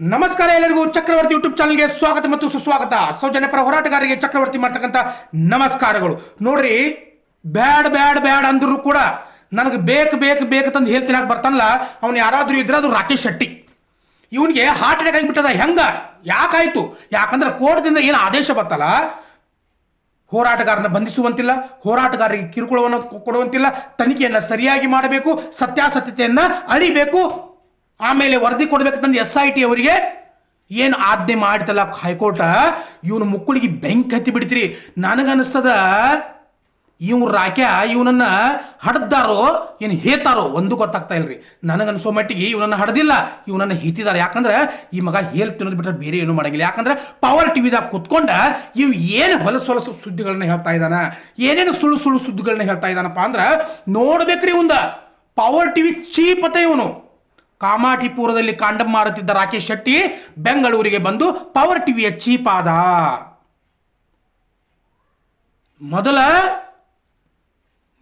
ನಮಸ್ಕಾರ ಎಲ್ಲರಿಗೂ ಚಕ್ರವರ್ತಿ ಯೂಟ್ಯೂಬ್ ಚಾನಲ್ಗೆ ಸ್ವಾಗತ ಮತ್ತು ಸುಸ್ವಾಗತ. ಸೌಜನ್ಯ ಪರ ಹೋರಾಟಗಾರರಿಗೆ ಚಕ್ರವರ್ತಿ ಮಾಡ್ತಕ್ಕಂಥ ನಮಸ್ಕಾರಗಳು. ನೋಡ್ರಿ, ಬ್ಯಾಡ್ ಬ್ಯಾಡ್ ಬ್ಯಾಡ್ ಅಂದ್ರೂ ಕೂಡ ನನಗೆ ಬೇಕು ಬೇಕು ಬೇಕು ತಂದು ಹೇಳ್ತೀನಿ ಬರ್ತಾನಲ್ಲ, ಅವ್ನು ಯಾರಾದರೂ ಇದ್ರೆ ಅದು ರಾಕೇಶ್ ಶೆಟ್ಟಿ. ಇವನಿಗೆ ಹಾರ್ಟ್ ಅಟ್ಯಾಕ್ ಆಗಿಬಿಟ್ಟದ, ಹೆಂಗ? ಯಾಕಾಯ್ತು? ಯಾಕಂದ್ರೆ ಕೋರ್ಟ್ದಿಂದ ಏನು ಆದೇಶ ಬರ್ತಲ್ಲ ಹೋರಾಟಗಾರನ ಬಂಧಿಸುವಂತಿಲ್ಲ, ಹೋರಾಟಗಾರರಿಗೆ ಕಿರುಕುಳವನ್ನು ಕೊಡುವಂತಿಲ್ಲ, ತನಿಖೆಯನ್ನು ಸರಿಯಾಗಿ ಮಾಡಬೇಕು, ಸತ್ಯಾಸತ್ಯತೆಯನ್ನು ಅಳಿಬೇಕು ಆಮೇಲೆ ವರದಿ ಕೊಡ್ಬೇಕಂತಂದು ಎಸ್ ಐ ಟಿ ಅವರಿಗೆ ಏನು ಆಜ್ಞೆ ಮಾಡ್ತಲ್ಲ ಹೈಕೋರ್ಟ್? ಇವನು ಮುಕ್ಕುಳಿಗೆ ಬೆಂಕಿ ಹತ್ತಿ ಬಿಡ್ತೀರಿ. ನನಗನ್ನಿಸ್ತದ ಇವ್ನು ರಾಕ್ಯ, ಇವನನ್ನ ಹಡ್ದಾರೋ ಏನು ಹೇತಾರೋ ಒಂದು ಗೊತ್ತಾಗ್ತಾ ಇಲ್ರಿ. ನನಗನ್ಸೋ ಮಟ್ಟಿಗೆ ಇವನನ್ನ ಹಡ್ದಿಲ್ಲ, ಇವನನ್ನ ಹೀತಿದ್ದಾರೆ ಯಾಕಂದ್ರೆ ಈ ಮಗ ಹೇಳ್ ತಿನ್ನೋದು ಬಿಟ್ಟರೆ ಬೇರೆ ಏನು ಮಾಡಂಗಿಲ್ಲ. ಯಾಕಂದ್ರೆ ಪವರ್ ಟಿವಿದಾಗ ಕುತ್ಕೊಂಡ ಇವ್ ಏನು ಹೊಲಸು ಹೊಲಸು ಸುದ್ದಿಗಳನ್ನ ಹೇಳ್ತಾ ಇದ್ದಾನ ಏನೇನು ಸುಳ್ಳು ಸುಳ್ಳು ಸುದ್ದಿಗಳನ್ನ ಹೇಳ್ತಾ ಇದ್ದಾನಪ್ಪ ಅಂದ್ರೆ ನೋಡ್ಬೇಕ್ರಿ ಇವಂದ. ಪವರ್ ಟಿವಿ ಚೀಪ್ ಅತ ಇವನು. ಕಾಮಾಟಿಪುರದಲ್ಲಿ ಕಾಂಡಮ್ ಮಾರುತ್ತಿದ್ದ ರಾಕೇಶ್ ಶೆಟ್ಟಿ ಬೆಂಗಳೂರಿಗೆ ಬಂದು ಪವರ್ ಟಿವಿಯ ಚೀಪ್ ಆದ ಮೊದಲ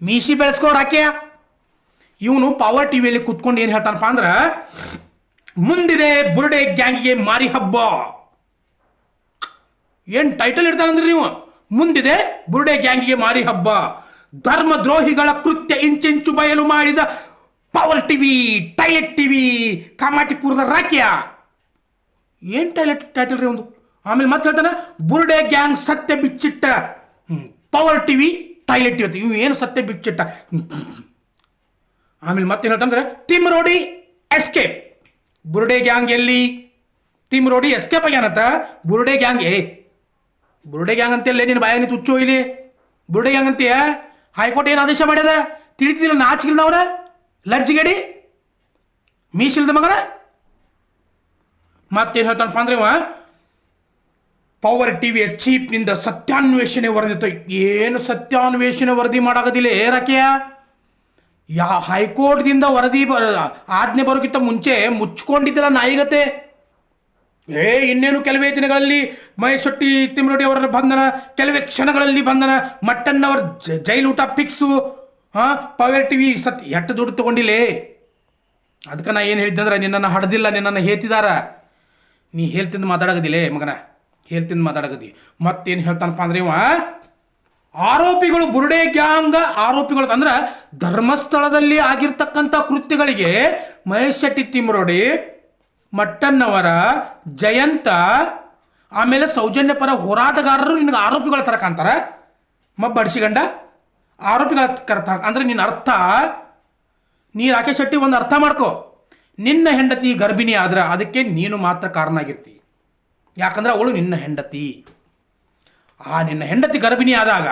ಮೀಸಿ ಬೆಳೆಸ್ಕೋ ರಾಕೆ ಇವನು ಪವರ್ ಟಿವಿಯಲ್ಲಿ ಕುತ್ಕೊಂಡು ಏನು ಹೇಳ್ತಾನಪ್ಪ ಅಂದ್ರೆ, ಮುಂದಿದೆ ಬುರುಡೆ ಗ್ಯಾಂಗಿಗೆ ಮಾರಿ ಹಬ್ಬ. ಏನು ಟೈಟಲ್ ಇಡ್ತಾನಂದ್ರೆ ನೀವು? ಮುಂದಿದೆ ಬುರುಡೆ ಗ್ಯಾಂಗಿಗೆ ಮಾರಿ ಹಬ್ಬ. ಧರ್ಮ ದ್ರೋಹಿಗಳ ಕೃತ್ಯ ಇಂಚಿಂಚು ಬಯಲು ಮಾಡಿದ ಪವರ್ ಟಿವಿ ಟೈಲೆಟ್ ಟಿವಿ ಕಾಮಾಟಿಪುರದ ರಾಕ್ಯ ಏನ್ ಟೈಲೆಟ್ ಟೈಟಲ್ ರೀ ಒಂದು? ಆಮೇಲೆ ಮತ್ತೆ ಹೇಳ್ತಾನೆ, ಬುರುಡೆ ಗ್ಯಾಂಗ್ ಸತ್ಯ ಬಿಚ್ಚಿಟ್ಟ. ಪವರ್ ಟಿವಿ ಟೈಲೆಟ್ ಟಿವಿ ಇವು ಏನು ಸತ್ಯ ಬಿಚ್ಚಿಟ್ಟ. ಆಮೇಲೆ ಮತ್ತೇನು ಹೇಳ್ತಂದ್ರೆ ತಿಮ್ರೋಡಿ ಎಸ್ಕೇಪ್ ಬುರುಡೆ ಗ್ಯಾಂಗ್ ಎಲ್ಲಿ? ತಿಮ್ರೋಡಿ ಎಸ್ಕೇಪ್ ಆಗ್ಯಾನತ್ತ ಬುರುಡೆ ಗ್ಯಾಂಗ್ ಏ, ಬುರುಡೆ ಗ್ಯಾಂಗ್ ಅಂತೇಳಿ ನಿನ್ನ ಬಾಯಿ ತುಚ್ಚು ಇಲ್ಲಿ ಬುರುಡೆ ಗ್ಯಾಂಗ್ ಅಂತೀಯ? ಹೈಕೋರ್ಟ್ ಏನು ಆದೇಶ ಮಾಡ್ಯದ? ತಿಳಿತಿಲ್ಲ ನಾಚಿಗಿಲ್ದವ್ರ ಲಜ್ಜಿಗಡಿ ಮೀಸಿಲ್ದ ಮಗನ? ಮತ್ತೇನು ಹೇಳ್ತಾನಪ್ಪ ಅಂದ್ರೆ ಇವ? ಪವರ್ ಟಿವಿಯ ಚೀಪ್ನಿಂದ ಸತ್ಯಾನ್ವೇಷಣೆ ವರದಿ ಏನು ಸತ್ಯಾನ್ವೇಷಣೆ ವರದಿ ಮಾಡಾಗದಿಲ್ಲ ಏರಕೆಯ ಯಾ ಹೈಕೋರ್ಟ್ದಿಂದ ವರದಿ ಬರ ಆಜ್ಞೆ ಬರೋಕ್ಕಿಂತ ಮುಂಚೆ ಮುಚ್ಕೊಂಡಿದ್ದಲ್ಲ ನಾಯಿಗತೆ ಏ, ಇನ್ನೇನು ಕೆಲವೇ ದಿನಗಳಲ್ಲಿ ಮಹೇಶ್ ಶೆಟ್ಟಿ ತಿಮ್ಮರೊಡಿ ಅವರ ಬಂಧನ, ಕೆಲವೇ ಕ್ಷಣಗಳಲ್ಲಿ ಬಂಧನ ಮಟ್ಟನ್ನವರ ಜ- ಜೈಲು ಊಟ ಫಿಕ್ಸು ಹಾಂ ಪವರ್ ಟಿವಿ ಸತ್ ಎಟ್ಟು ದುಡ್ಡು ತಗೊಂಡಿಲ್ಲೇ? ಅದಕ್ಕೆ ನಾ ಏನು ಹೇಳಿದ್ದಂದ್ರೆ ನಿನ್ನನ್ನು ಹಡ್ದಿಲ್ಲ, ನಿನ್ನನ್ನು ಹೇಳ್ತಿದಾರ ನೀ ಹೇಳ್ತಿಂದು ಮಾತಾಡಗದಿಲ್ಲೇ ಮಗನ, ಹೇಳ್ತಿಂದು ಮಾತಾಡಗದಿ. ಮತ್ತೇನು ಹೇಳ್ತಾನಪ್ಪ ಅಂದ್ರೆ ಇವ, ಆರೋಪಿಗಳು ಬುರುಡೆ ಗ್ಯಾಂಗ್ ಆರೋಪಿಗಳು ಅಂದ್ರೆ ಧರ್ಮಸ್ಥಳದಲ್ಲಿ ಆಗಿರ್ತಕ್ಕಂಥ ಕೃತ್ಯಗಳಿಗೆ ಮಹೇಶ್ ಶೆಟ್ಟಿ ತಿಮ್ಮರೋಡಿ ಮಟ್ಟನ್ನವರ ಜಯಂತ, ಆಮೇಲೆ ಸೌಜನ್ಯ ಪರ ಹೋರಾಟಗಾರರು ನಿನಗೆ ಆರೋಪಿಗಳ ಥರ ಕಾಣ್ತಾರ. ಮಬ್ಬಡಿಸಿಗಂಡ ಆರೋಪಿಗಳ ಕರ್ತ ಅಂದ್ರೆ ನಿನ್ನ ಅರ್ಥ? ನೀ ರಾಕೇಶ್ ಶೆಟ್ಟಿ ಒಂದು ಅರ್ಥ ಮಾಡ್ಕೋ. ನಿನ್ನ ಹೆಂಡತಿ ಗರ್ಭಿಣಿ ಆದ್ರೆ ಅದಕ್ಕೆ ನೀನು ಮಾತ್ರ ಕಾರಣ ಆಗಿರ್ತಿ ಯಾಕಂದ್ರೆ ಅವಳು ನಿನ್ನ ಹೆಂಡತಿ. ಆ ನಿನ್ನ ಹೆಂಡತಿ ಗರ್ಭಿಣಿ ಆದಾಗ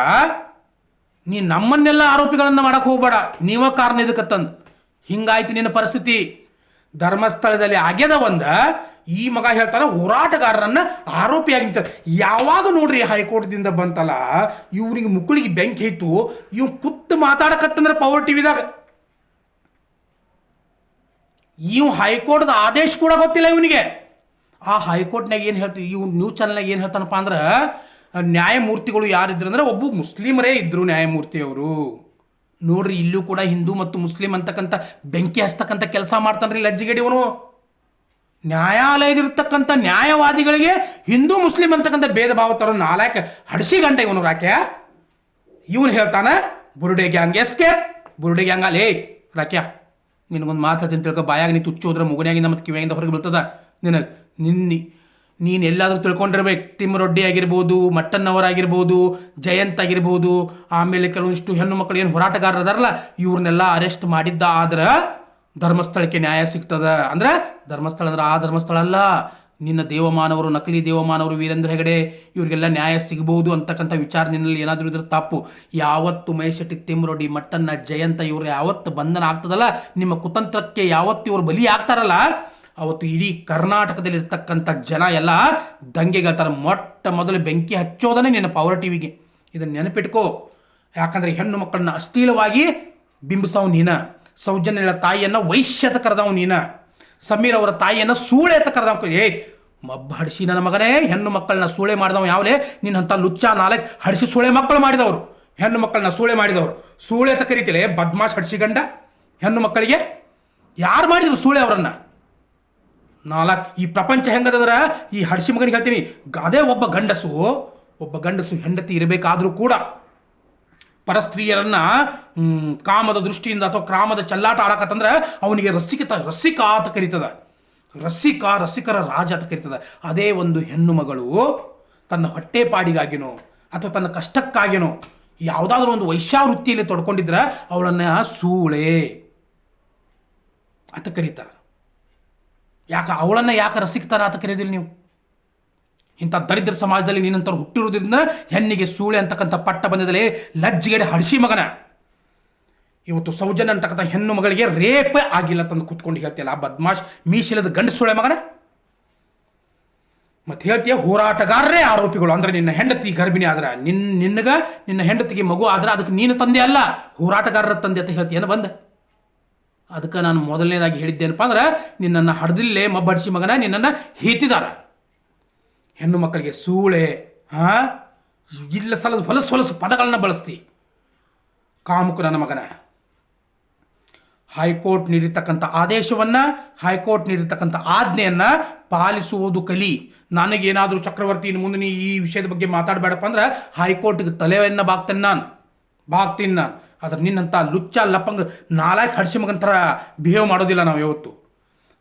ನೀ ನಮ್ಮನ್ನೆಲ್ಲ ಆರೋಪಿಗಳನ್ನು ಮಾಡಕ್ ಹೋಗ್ಬೇಡ. ನೀವ ಕಾರಣ ಇದಕ್ಕತ್ತಂದು ಹಿಂಗಾಯ್ತು ನಿನ್ನ ಪರಿಸ್ಥಿತಿ. ಧರ್ಮಸ್ಥಳದಲ್ಲಿ ಆಗ್ಯದ ಒಂದ. ಈ ಮಗ ಹೇಳ್ತಾನ, ಹೋರಾಟಗಾರರನ್ನ ಆರೋಪಿಯಾಗಿ ನಿಂತ ಯಾವಾಗ ನೋಡ್ರಿ ಹೈಕೋರ್ಟ್ದಿಂದ ಬಂತಲ್ಲ ಇವ್ರಿಗೆ ಮುಕ್ಕಳಿಗೆ ಬೆಂಕಿ ಇತ್ತು ಇವ್ ಕುತ್ತ ಮಾತಾಡಕತ್ತಂದ್ರೆ ಪವರ್ ಟಿವಿದಾಗ ಇವ್ ಹೈಕೋರ್ಟ್ದ ಆದೇಶ ಕೂಡ ಗೊತ್ತಿಲ್ಲ ಇವನಿಗೆ. ಆ ಹೈಕೋರ್ಟ್ನಾಗ ಏನು ಹೇಳ್ತೀವಿ ಇವ್ ನ್ಯೂಸ್ ಚಾನಲ್ನಾಗ ಏನು ಹೇಳ್ತಾನಪ್ಪ ಅಂದ್ರೆ, ನ್ಯಾಯಮೂರ್ತಿಗಳು ಯಾರಿದ್ರು ಅಂದ್ರೆ ಒಬ್ಬ ಮುಸ್ಲಿಮರೇ ಇದ್ರು ನ್ಯಾಯಮೂರ್ತಿಯವರು ನೋಡ್ರಿ ಇಲ್ಲೂ ಕೂಡ ಹಿಂದೂ ಮತ್ತು ಮುಸ್ಲಿಂ ಅಂತಕ್ಕಂಥ ಬೆಂಕಿ ಹಚ್ತಕ್ಕಂಥ ಕೆಲಸ ಮಾಡ್ತಾನ್ರಿ ಲಜ್ಜಿಗಡಿ ಅವನು. ನ್ಯಾಯಾಲಯದಿರ್ತಕ್ಕಂಥ ನ್ಯಾಯವಾದಿಗಳಿಗೆ ಹಿಂದೂ ಮುಸ್ಲಿಂ ಅಂತಕ್ಕಂಥ ಭೇದ ಭಾವ ತರೋ ನಾಲ್ಕು ಹಡಿಸಿ ಗಂಟೆ ಇವನು ರಾಕೆ ಇವನು ಹೇಳ್ತಾನೆ, ಬುರುಡೆ ಗ್ಯಾಂಗ್ ಎಸ್ಕೇಪ್, ಬುರುಡೆ ಗ್ಯಾಂಗ್ ಅಲ್ಲೇ ರಾಕ್ಯ, ನಿನಗೊಂದು ಮಾತಾಡ್ತೀನಿ ತಿಳ್ಕೊ, ಬಾಯಾಗ ನೀ ತುಚ್ಚು ಹೋದ್ರೆ ಮುಗುನಾಗಿಂದ ಮತ್ತು ಕಿವಿಯಿಂದ ಹೊರಗೆ ಬೀಳ್ತದ? ನಿನಗೆ ನಿನ್ನಿ, ನೀನು ಎಲ್ಲಾದರೂ ತಿಳ್ಕೊಂಡಿರ್ಬೇಕು. ತಿಮ್ಮರೊಡ್ಡಿ ಆಗಿರ್ಬೋದು ಮಟ್ಟನ್ನವರಾಗಿರ್ಬೋದು ಜಯಂತ್ ಆಗಿರ್ಬೋದು, ಆಮೇಲೆ ಕೆಲವೊಂದಿಷ್ಟು ಹೆಣ್ಣು ಮಕ್ಕಳು ಏನು ಹೋರಾಟಗಾರರು ಅದಾರಲ್ಲ ಇವ್ರನ್ನೆಲ್ಲ ಅರೆಸ್ಟ್ ಮಾಡಿದ್ದ ಆದ್ರೆ ಧರ್ಮಸ್ಥಳಕ್ಕೆ ನ್ಯಾಯ ಸಿಗ್ತದ? ಅಂದ್ರೆ ಧರ್ಮಸ್ಥಳ ಅಂದ್ರೆ ಆ ಧರ್ಮಸ್ಥಳ ಅಲ್ಲ. ನಿನ್ನ ದೇವಮಾನವರು, ನಕಲಿ ದೇವಮಾನವರು ವೀರೇಂದ್ರ ಹೆಗಡೆ, ಇವರಿಗೆಲ್ಲ ನ್ಯಾಯ ಸಿಗಬಹುದು ಅಂತಕ್ಕಂಥ ವಿಚಾರ ನಿನ್ನಲ್ಲಿ ಏನಾದರೂ ಇದ್ರೆ ತಪ್ಪು. ಯಾವತ್ತು ಮಹೇಶಟ್ಟಿ ತಿಮ್ಮರೊಡಿ ಮಟ್ಟನ್ನ ಜಯಂತ ಇವರು ಯಾವತ್ತು ಬಂಧನ ಆಗ್ತದಲ್ಲ? ನಿಮ್ಮ ಕುತಂತ್ರಕ್ಕೆ ಯಾವತ್ತು ಇವರು ಬಲಿ ಆಗ್ತಾರಲ್ಲ? ಅವತ್ತು ಇಡೀ ಕರ್ನಾಟಕದಲ್ಲಿ ಇರ್ತಕ್ಕಂಥ ಜನ ಎಲ್ಲ ದಂಗೆಗಳ್ತಾರೆ ಮೊಟ್ಟ ಮೊದಲು ಬೆಂಕಿ ಹಚ್ಚೋದನ್ನೇ ನಿನ್ನ ಪವರ್ ಟಿವಿಗೆ. ಇದನ್ನು ನೆನಪಿಟ್ಕೋ. ಯಾಕಂದ್ರೆ ಹೆಣ್ಣು ಮಕ್ಕಳನ್ನ ಅಶ್ಲೀಲವಾಗಿ ಬಿಂಬಿಸೋ ನೀನ. ಸೌಜನ್ಯಳ ತಾಯಿಯನ್ನ ವೈಶ್ಯತ ಕರೆದವ ನೀನ. ಸಮೀರ್ ಅವರ ತಾಯಿಯನ್ನ ಸೂಳೆ ಅಂತ ಕರೆದವ್ ಏ ಮಬ್ಬ ಹಡಿಸಿ ನನ್ನ ಮಗನೇ, ಹೆಣ್ಣು ಮಕ್ಕಳನ್ನ ಸೂಳೆ ಮಾಡಿದವ ಯಾವಲೇ? ನಿನ್ನಂಥ ಲುಚ್ಚ ನಾಲೆ ಹಡಿಸಿ ಸೂಳೆ ಮಕ್ಕಳು ಮಾಡಿದವರು. ಹೆಣ್ಣು ಮಕ್ಕಳನ್ನ ಸೂಳೆ ಮಾಡಿದವರು. ಸೂಳೆ ಅಂತ ಕರಿತಿಲೆ ಹಡಿಸಿ ಗಂಡ, ಹೆಣ್ಣು ಮಕ್ಕಳಿಗೆ? ಯಾರು ಮಾಡಿದ್ರು ಸೂಳೆ ಅವರನ್ನ? ನಾಲ್ಕು, ಈ ಪ್ರಪಂಚ ಹೆಂಗದಂದ್ರೆ? ಈ ಹಡಿಸಿ ಮಗನಿಗೆ ಹೇಳ್ತೀನಿ ಅದೇ ಒಬ್ಬ ಗಂಡಸು ಒಬ್ಬ ಗಂಡಸು ಹೆಂಡತಿ ಇರಬೇಕಾದ್ರೂ ಕೂಡ ಪರಸ್ತ್ರೀಯರನ್ನ ಕಾಮದ ದೃಷ್ಟಿಯಿಂದ ಅಥವಾ ಕ್ರಾಮದ ಚಲ್ಲಾಟ ಆಡಕತ್ತಂದ್ರೆ ಅವನಿಗೆ ರಸಿಕತ, ರಸಿಕ ಅಂತ ಕರೀತದ. ರಸಿಕ, ರಸಿಕರ ರಾಜ ಅಂತ ಕರೀತದ. ಅದೇ ಒಂದು ಹೆಣ್ಣು ಮಗಳು ತನ್ನ ಹೊಟ್ಟೆಪಾಡಿಗಾಗಿನೋ ಅಥವಾ ತನ್ನ ಕಷ್ಟಕ್ಕಾಗಿನೋ ಯಾವುದಾದ್ರೂ ಒಂದು ವೈಶ್ಯಾವೃತ್ತಿಯಲ್ಲಿ ತೊಡ್ಕೊಂಡಿದ್ರೆ ಅವಳನ್ನ ಸೂಳೆ ಅಂತ ಕರೀತಾರ. ಯಾಕೆ, ಅವಳನ್ನ ಯಾಕೆ ರಸಿಕ್ತಾರ ಅಂತ ಕರೀದಿಲ್ಲ ನೀವು? ಇಂಥ ದರಿದ್ರ ಸಮಾಜದಲ್ಲಿ ನೀನಂತ ಹುಟ್ಟಿರುವುದರಿಂದ ಹೆಣ್ಣಿಗೆ ಸೂಳೆ ಅಂತಕ್ಕಂಥ ಪಟ್ಟ ಬಂದದಲ್ಲಿ ಲಜ್ಜಿಗೆಡೆ ಹಡಸಿ ಮಗನ. ಇವತ್ತು ಸೌಜನ್ಯ ಅಂತಕ್ಕಂಥ ಹೆಣ್ಣು ಮಗಳಿಗೆ ರೇಪ್ ಆಗಿಲ್ಲ ತಂದು ಕುತ್ಕೊಂಡು ಹೇಳ್ತಿಯಲ್ಲ ಆ ಬದ್ಮಾಶ್ ಮೀಶಿಲದ ಗಂಡ ಸೂಳೆ ಮಗನ? ಮತ್ತೆ ಹೇಳ್ತೀಯ ಹೋರಾಟಗಾರರೇ ಆರೋಪಿಗಳು ಅಂದ್ರೆ ನಿನ್ನ ಹೆಂಡತಿ ಗರ್ಭಿಣಿ ಆದ್ರೆ ನಿನ್ನ ನಿನ್ನಗ ನಿನ್ನ ಹೆಂಡತಿಗೆ ಮಗು ಆದ್ರೆ ಅದಕ್ಕೆ ನೀನು ತಂದೆ ಅಲ್ಲ, ಹೋರಾಟಗಾರರ ತಂದೆ ಅಂತ ಹೇಳ್ತೀಯನ ಬಂದ. ಅದಕ್ಕೆ ನಾನು ಮೊದಲನೇದಾಗಿ ಹೇಳಿದ್ದೇನಪ್ಪ ಅಂದ್ರೆ ನಿನ್ನನ್ನು ಹಡ್ದಿಲ್ಲೇ ಮಬ್ಬಡಿಸಿ ಮಗನ ನಿನ್ನನ್ನು ಹೇತಿದಾರ. ಹೆಣ್ಣು ಮಕ್ಕಳಿಗೆ ಸೂಳೆ ಹಾ ಇಲ್ಲ ಸಲದ ಹೊಲಸು ಹೊಲಸು ಪದಗಳನ್ನ ಬಳಸ್ತಿ. ಕಾಮುಕು ನನ್ನ ಮಗನ. ಹೈಕೋರ್ಟ್ ನೀಡಿರ್ತಕ್ಕಂಥ ಆದೇಶವನ್ನ, ಹೈಕೋರ್ಟ್ ನೀಡಿರ್ತಕ್ಕಂಥ ಆಜ್ಞೆಯನ್ನ ಪಾಲಿಸುವುದು ಕಲಿ. ನನಗೇನಾದರೂ ಚಕ್ರವರ್ತಿ ಇನ್ನು ಮುಂದೆ ನೀ ಈ ವಿಷಯದ ಬಗ್ಗೆ ಮಾತಾಡಬೇಡಪ್ಪ ಅಂದ್ರೆ ಹೈಕೋರ್ಟ್ಗೆ ತಲೆಯನ್ನ ಬಾಗ್ತೇನೆ ನಾನು. ಬಾಗ್ತೀನಿ ನಾನು. ಆದ್ರೆ ನಿನ್ನಂಥ ಲುಚ್ಚ ಲಪ್ಪಂಗ ನಾಲ್ಕು ಹಡ್ಸಿ ಮಗನ ಥರ ಬಿಹೇವ್ ಮಾಡೋದಿಲ್ಲ ನಾವು ಯಾವತ್ತು.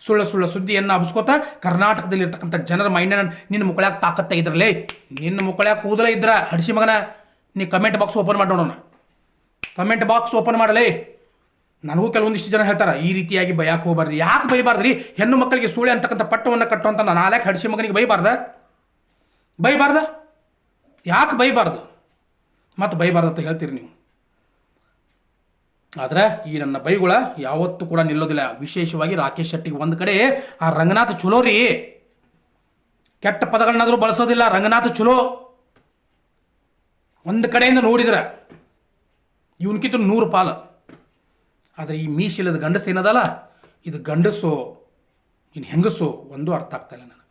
ಸುಳ್ಳು ಸುಳ್ಳು ಸುದ್ದಿಯನ್ನು ಹಬ್ಸ್ಕೋತ ಕರ್ನಾಟಕದಲ್ಲಿ ಇರ್ತಕ್ಕಂಥ ಜನರ ಮೈಂಡ್ ನಿನ್ನ ಮುಕ್ಕಳ್ಯಾಗ ತಾಕತ್ತ ಇದ್ರಲ್ಲೇ. ನಿನ್ನ ಮುಕ್ಕಳ್ಯಾಗ ಕೂದಲೇ ಇದ್ರ ಹಡಿಸಿ ಮಗನ, ನೀ ಕಮೆಂಟ್ ಬಾಕ್ಸ್ ಓಪನ್ ಮಾಡಿ ನೋಡೋಣ. ಕಮೆಂಟ್ ಬಾಕ್ಸ್ ಓಪನ್ ಮಾಡಲೇ. ನನಗೂ ಕೆಲವೊಂದಿಷ್ಟು ಜನ ಹೇಳ್ತಾರೆ, ಈ ರೀತಿಯಾಗಿ ಬಯಕ್ಕೆ ಹೋಗ್ಬಾರ್ದು ಯಾಕೆ ಬೈಬಾರ್ದ್ರಿ? ಹೆಣ್ಣು ಮಕ್ಕಳಿಗೆ ಸೂಳೆ ಅಂತಕ್ಕಂಥ ಪಟ್ಟವನ್ನು ಕಟ್ಟುವಂತ ನಾಲ್ಕು ಹಡಿಸಿ ಮಗನಿಗೆ ಬೈಬಾರ್ದ? ಬೈಬಾರ್ದ? ಯಾಕೆ ಬೈಬಾರ್ದು? ಮತ್ತು ಬೈಬಾರ್ದು ಅಂತ ಹೇಳ್ತೀರಿ ನೀವು. ಆದ್ರೆ ಈ ನನ್ನ ಬೈಗುಳ ಯಾವತ್ತೂ ಕೂಡ ನಿಲ್ಲೋದಿಲ್ಲ. ವಿಶೇಷವಾಗಿ ರಾಕೇಶ್ ಶೆಟ್ಟಿಗೆ ಒಂದು ಕಡೆ, ಆ ರಂಗನಾಥ್ ಚಲೋ ರೀ. ಕೆಟ್ಟ ಪದಗಳನ್ನಾದರೂ ಬಳಸೋದಿಲ್ಲ, ರಂಗನಾಥ್ ಚಲೋ. ಒಂದು ಕಡೆಯಿಂದ ನೋಡಿದ್ರೆ ಇವನ್ಕಿಂತ ನೂರು ಪಾಲು. ಆದರೆ ಈ ಮೀಶಿಲದ ಗಂಡಸು ಏನದಲ್ಲ, ಇದು ಗಂಡಸು ಇನ್ನು ಹೆಂಗಸು ಒಂದು ಅರ್ಥ ಆಗ್ತಾ ಇಲ್ಲ ನನಗೆ.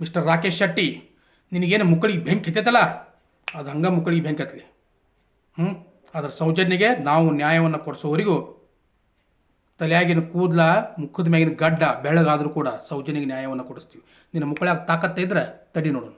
ಮಿಸ್ಟರ್ ರಾಕೇಶ್ ಶೆಟ್ಟಿ, ನಿನಗೇನು ಮುಕ್ಕಳಿಗೆ ಬೆಂಕಿ ಹತ್ತೈತಲ್ಲ? ಅದು ಹಂಗೆ ಮುಕ್ಕಳಿಗೆ ಬೆಂಕಿ ಹತ್ತಲಿ ಹ್ಞೂ ಅದರ ಸೌಜನ್ಯಗೆ ನಾವು ನ್ಯಾಯವನ್ನು ಕೊಡಿಸೋವರೆಗೂ ತಲೆಯಾಗಿನ ಕೂದಲ, ಮುಖದ ಮ್ಯಾಗಿನ ಗಡ್ಡ ಬೆಳಗಾದರೂ ಕೂಡ ಸೌಜನ್ಯಗೆ ನ್ಯಾಯವನ್ನು ಕೊಡಿಸ್ತೀವಿ. ನಿನ್ನ ಮುಕ್ಕಳಾಗ ತಾಕತ್ತೆ ಇದ್ದರೆ ತಡಿ ನೋಡೋಣ.